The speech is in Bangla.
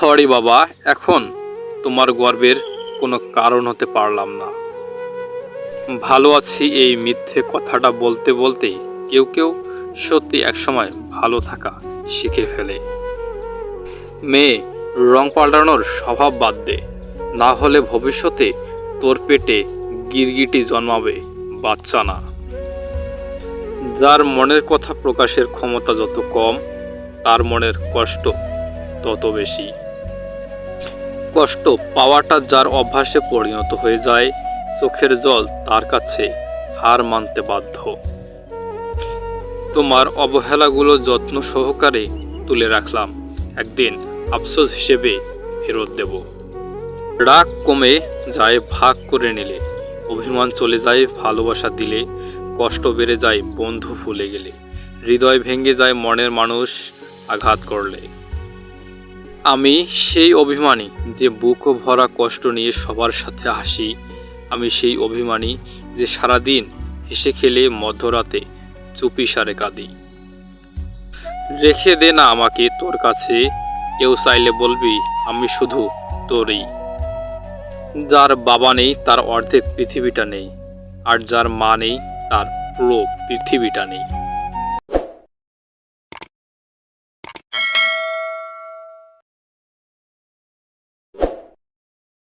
সরি বাবা, এখন তোমার গর্বের কোনো কারণ হতে পারলাম না। ভালো আছি এই মিথ্যে কথাটা বলতে বলতেই কেউ কেউ সত্যি একসময় ভালো থাকা শিখে ফেলে। মেয়ে, রং পাল্টানোর স্বভাব বাদ দে। না হলে ভবিষ্যতে তোর পেটে গিরগিটি জন্মাবে, বাচ্চা না। যার মনের কথা প্রকাশের ক্ষমতা যত কম, তার মনের কষ্ট তত বেশি। কষ্ট পাওয়াটা যার অভ্যাসে পরিণত হয়ে যায়, চোখের জল তার কাছে হার মানতে বাধ্য। তোমার অবহেলাগুলো যত্ন সহকারে তুলে রাখলাম। একদিন আফসোস হিসেবে ফেরত দেব। রাগ কমে যায় ভাগ করে নিলে, অভিমান চলে যায় ভালোবাসা দিলে, কষ্ট বেড়ে যায় বন্ধু ভুলে গেলে, হৃদয় ভেঙে যায় মনের মানুষ আঘাত করলে। আমি সেই অভিমানী যে বুক ভরা কষ্ট নিয়ে সবার সাথে হাসি। আমি সেই অভিমানী যে সারাদিন হেসে খেলে মধ্যরাতে চুপি সারে কাঁদি। রেখে দে না আমাকে তোর কাছে, কেউ চাইলে বলবি আমি শুধু তোরই। যার বাবা নেই তার অর্ধেক পৃথিবীটা নেই, আর যার মা নেই তার পুরো পৃথিবীটা নেই।